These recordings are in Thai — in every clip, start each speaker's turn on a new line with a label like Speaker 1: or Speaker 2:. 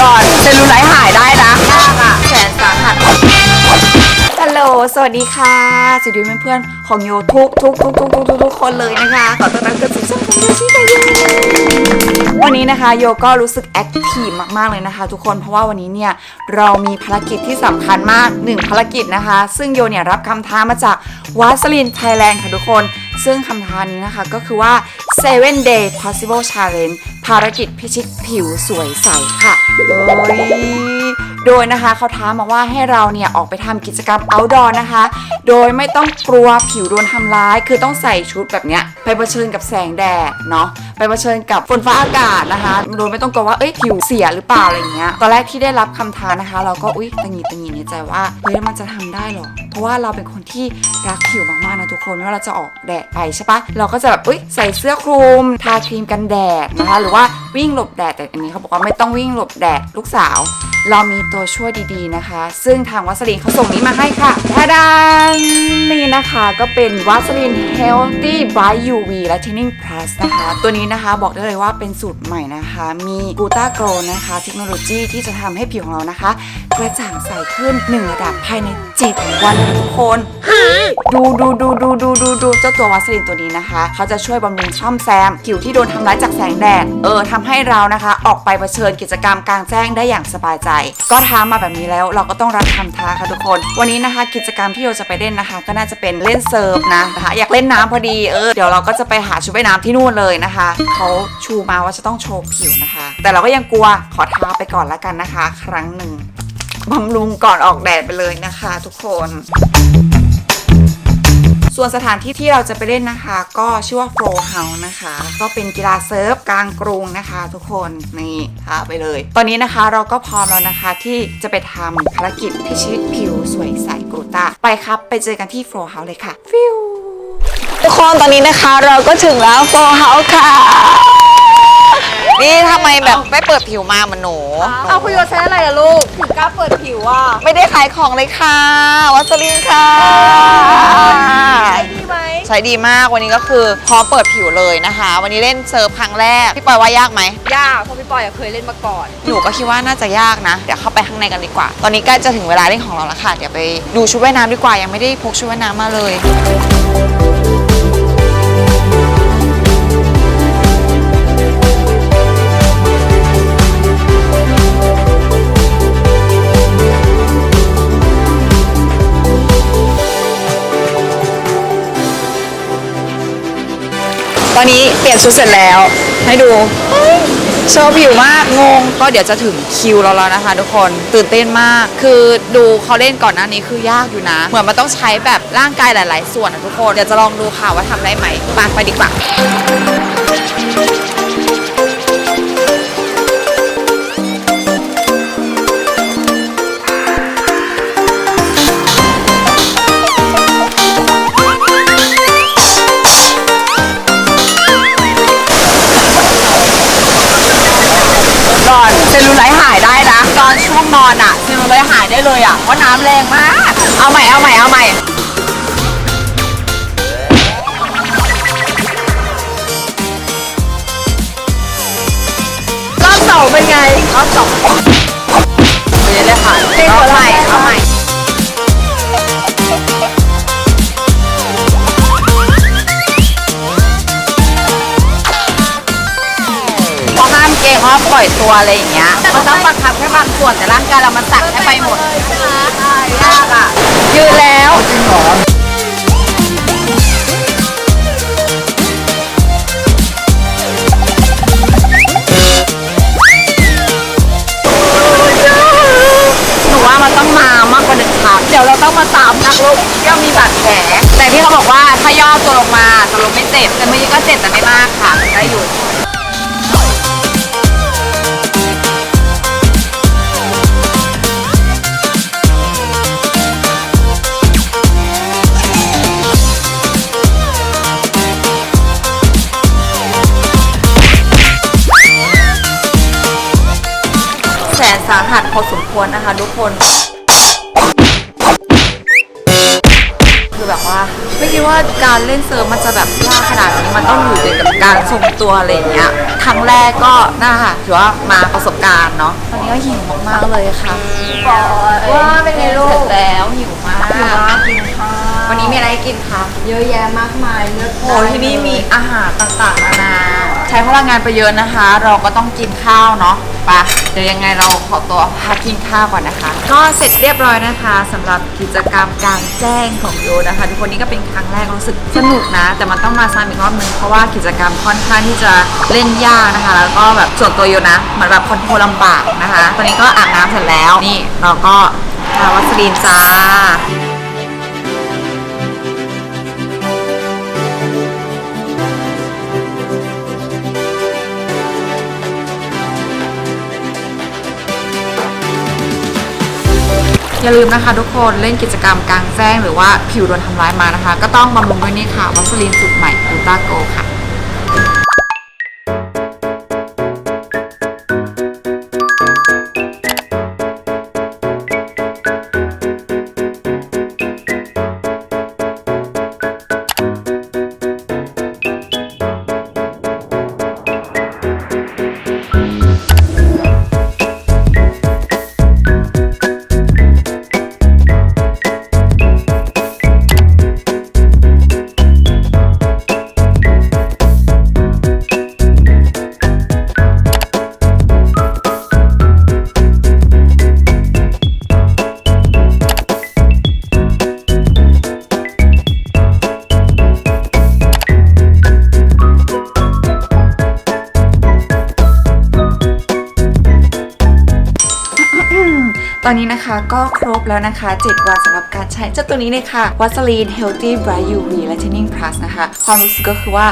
Speaker 1: ก่อนเซลลูไลท์หายได้นะยากอะแสนสาหัสฮัลโหล สวัสดีค่ะสวัสดีเพื่อนๆของโยทุกทุกทุกทุกทุกทุกทุกคนเลยนะคะ ขอต้อนรับเข้าสู่ช่องของโยชิไดโยวันนี้นะคะโยก็รู้สึกแอคทีฟมากๆเลยนะคะ ทุกคน เพราะว่าวันนี้เนี่ยเรามีภารกิจที่สำคัญมากหนึ่งภารกิจนะคะ ซึ่งโยเนี่ยรับคำท้ามาจากวาสลินไทยแลนด์ค่ะทุกคน ซึ่งคำท้านี้นะคะก็คือว่า 7 day possible challenge ภารกิจพิชิตผิวสวยใสค่ะโอ้ยโดยนะคะเขาท้ามาว่าให้เราเนี่ยออกไปทำกิจกรรม outdoor นะคะ โดยไม่ต้องกลัวผิวโดนทำร้าย คือต้องใส่ชุดแบบเนี้ยไปเผชิญกับแสงแดดเนาะ ไปเผชิญกับฝนฟ้าอากาศนะคะโดยไม่ต้องกลัวว่าเอ้ยผิวเสียหรือเปล่าอะไรเงี้ยตอนแรกที่ได้รับคำท้านะคะ เราก็อุ๊ยตังหงิดตังหงิดในใจว่าเฮ้ยมันจะทำได้เหรอเพราะว่าเราเป็นคนที่รักผิวมากๆนะทุกคนไม่ว่าเราจะออกแดดไปใช่ปะเราก็จะแบบอุ๊ยใส่เสื้อคลุมทาครีมกันแดดนะคะ หรือว่าวิ่งหลบแดดแต่อันนี้เขาบอกว่าไม่ต้องวิ่งหลบแดดลูกสาว เรามีตัวช่วยดีๆนะคะ ซึ่งทางวัสลินเขาส่งนี้มาให้ค่ะทาดานนี่นะคะก็เป็นวัสลิน Healthy Bright UV Lightening Plus นะคะ ตัวนี้นะคะบอกได้เลยว่าเป็นสูตรใหม่นะคะ มีกูต้าโกรนะคะ เทคโนโลยีที่จะทำให้ผิวของเรานะคะ กระจ่างใสขึ้น 1 ระดับภายใน 7 วันทุกคนดูดูดูดูดูดูดูเจ้าตัววัสลินตัวนี้นะคะ เขาจะช่วยบำรุงซ่อมแซม ผิวที่โดนทำร้ายจากแสงแดดเออทำให้เรานะคะ ออกไปเผชิญกิจกรรมกลางแจ้งได้อย่างสบายใจก็ท้ามาแบบนี้แล้วเราก็ต้องรับคำท้าค่ะทุกคน วันนี้นะคะ กิจกรรมที่โยจะไปเล่นนะคะ ก็น่าจะเป็นเล่นเซิร์ฟนะนะคะอยากเล่นน้ำพอดีเออเดี๋ยวเราก็จะไปหาชุดว่ายน้ำที่นู่นเลยนะคะเขาชูมาว่าจะต้องโชว์ผิวนะคะ แต่เราก็ยังกลัวขอท้าไปก่อนละกันนะคะ ครั้งหนึ่งบำรุงก่อนออกแดดไปเลยนะคะ ทุกคน ส่วนสถานที่ที่เราจะไปเล่นนะคะ ก็ชื่อว่าโฟล์เฮาส์นะคะ ก็เป็นกีฬาเซิร์ฟกลางกรุงนะคะ ทุกคนนี่พาไปเลย ตอนนี้นะคะเราก็พร้อมแล้วนะคะที่จะไปทำภารกิจพิชิตผิวสวยใสกรูตาไปครับ ไปเจอกันที่โฟล์เฮาส์เลยค่ะฟิวทุกคนตอนนี้นะคะเราก็ถึงแล้วโฟล์เฮาส์ค่ะ นี่ทำไมแบบไม่เปิดผิวมาเหมือนหนู
Speaker 2: เอาคุณโยใช้อะไรอะลูกถึงกล้าเปิดผิวอะ
Speaker 1: ไม่ได้ขายของเลยค่ะวัสลินค่ะ
Speaker 2: ใช้ดีไหม
Speaker 1: ใช้ดีมากวันนี้ก็คือพร้อมเปิดผิวเลยนะคะ วันนี้เล่นเซิร์ฟครั้งแรก พี่ปอยว่ายากไหม
Speaker 2: ยากเพราะพี่ปอยอะเคยเล่นมาก่อน
Speaker 1: หนูก็คิดว่าน่าจะยากนะ เดี๋ยวเข้าไปข้างในกันดีกว่า ตอนนี้ใกล้จะถึงเวลาเล่นของเราแล้วค่ะ เดี๋ยวไปดูชุดว่ายน้ำดีกว่า ยังไม่ได้พกชุดว่ายน้ำมาเลย เปลี่ยนชุดเสร็จแล้ว ให้ดูโชว์ผิวมากงง ก็เดี๋ยวจะถึงคิวเราแล้วนะคะ ทุกคนตื่นเต้นมาก คือดูเขาเล่นก่อนหน้านี้คือยากอยู่นะ เหมือนมันต้องใช้แบบร่างกายหลาย ๆ ส่วนนะทุกคน เดี๋ยวจะลองดูค่ะว่าทำได้ไหมไปไปดีกว่า นอนอะซิลเลยหายได้เลยอะเพราะน้ำแรงมาก เอาใหม่เอาใหม่เอาใหม่ รอบสองเป็นไงรอบสองไปเลยค่ะเอาใหม่เอาใหม่ ห้ามเกรงเพราะปล่อยตัวอะไรอย่างเงี้ยมันต้องบังคับแค่บางส่วนแต่ร่างกายเรามันสั่งให้ไปหมดยากอะยืนแล้วหนูว่ามันต้องมามากกว่าหนึ่งครั้งเดี๋ยวเราต้องมาตามนักรบที่มีบาดแผลแต่ที่เขาบอกว่าถ้าย่อตัวลงมาจะลงไม่เจ็บแต่เมื่อกี้ก็เจ็บแต่ไม่มากค่ะได้อยู่ หัสพอสมควรนะคะ ทุกคน คือแบบว่าไม่คิดว่าการเล่นเซิร์ฟมันจะแบบยากขนาดนี้มันต้องอยู่เกี่ยวกับการทรงตัวอะไรอย่างเงี้ยครั้งแรกก็น่าค่ะถือว่ามาประสบการณ์เนาะตอนนี้ก็หิวมากๆเลยค่ะ
Speaker 2: ปอย
Speaker 1: ว่าเป็นไงลูก
Speaker 2: เสร็จแล้วหิวมาก
Speaker 1: หิวมากกินข้าววันนี้มีอะไรให้กินคะ
Speaker 2: เยอะแยะมากมายเลือก
Speaker 1: โอ้ที่นี่มีอาหารต่างๆนานา ใช้พลังงานไปเยอะนะคะ เราก็ต้องกินข้าวเนาะไปะเดี๋ยวยังไงเราขอตัวพักกินข้าวก่อนนะคะ ก็เสร็จเรียบร้อยนะคะสำหรับกิจกรรมกลารแจ้งของโยนะคะ ทุกคนนี่ก็เป็นครั้งแรกรู้สึกสนุกนะ แต่มันต้องมาซ้ำอีกรอบนึงเพราะว่ากิจกรรมค่อนข้างที่จะเล่นยากนะคะ แล้วก็แบบส่วนตัวโยนะมือนแบบคอนโทรลลำบากนะคะ ตอนนี้ก็อาบน้ำเสร็จแล้วนี่เราก็ทาวัสลีนจ้า อย่าลืมนะคะทุกคนเล่นกิจกรรมกลางแจ้งหรือว่าผิวโดนทำร้ายมานะคะ ก็ต้องบำรุงด้วยนี่ค่ะวัสลีนสูตรใหม่กูต้าโกค่ะ อนนี้นะคะก็ครบแล้วนะคะ 7 วันสำหรับการใช้เจ้าตัวนี้เลยค่ะวัสลีน Healthy Bright UV Lightening Plus นะคะ ความรู้สึกก็คือว่า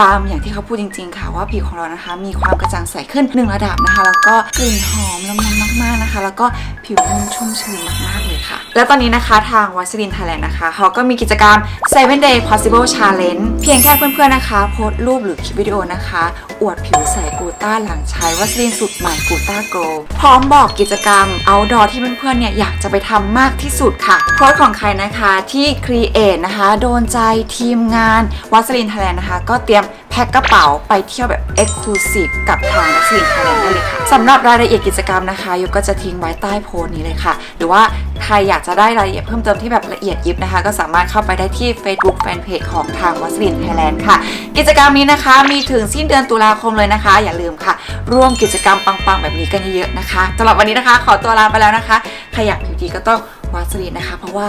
Speaker 1: ตามอย่างที่เขาพูดจริง ๆ ค่ะว่าผิวของเรานะคะ มีความกระจ่างใสขึ้น 1 ระดับนะคะ แล้วก็กลิ่นหอมละมุนมากๆนะคะ แล้วก็ผิวนุ่มชุ่มชื้นมากๆเลยค่ะ แล้วตอนนี้นะคะทางวัสลินไทยแลนด์นะคะเขาก็มีกิจกรรม 7 Day Possible Challenge เพียงแค่เพื่อนๆนะคะ โพสต์รูปหรือคลิปวิดีโอนะคะ อวดผิวใสกูต้าหลังใช้วัสลินสูตรใหม่กูต้าโกลพร้อมบอกกิจกรรม outdoor ที่เพื่อนๆเนี่ยอยากจะไปทำมากที่สุดค่ะโพสต์ของใครนะคะที่ Create นะคะ โดนใจทีมงานวัสลินไทยแลนด์นะคะ ก็เตรียม แพ็คกระเป๋าไปเที่ยวแบบ Exclusive กับทางวัสลินไทยแลนด์ได้เลยค่ะสำหรับรายละเอียดกิจกรรมนะคะยกก็จะทิ้งไว้ใต้โพสต์นี้เลยค่ะ หรือว่าใครอยากจะได้รายละเอียดเพิ่มเติมที่แบบละเอียดยิบนะคะ ก็สามารถเข้าไปได้ที่ Facebook Fanpage ของทางวัสลินไทยแลนด์ค่ะ กิจกรรมนี้นะคะมีถึงสิ้นเดือนตุลาคมเลยนะคะ อย่าลืมค่ะ ร่วมกิจกรรมปังๆ แบบนี้กันเยอะๆนะคะสำหรับวันนี้นะคะ ขอตัวลาไปแล้วนะคะใครอยากผิวดีก็ต้องวัสลินนะคะ เพราะว่า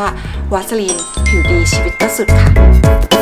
Speaker 1: วัสลินผิวดีชีวิตก็สุดค่ะ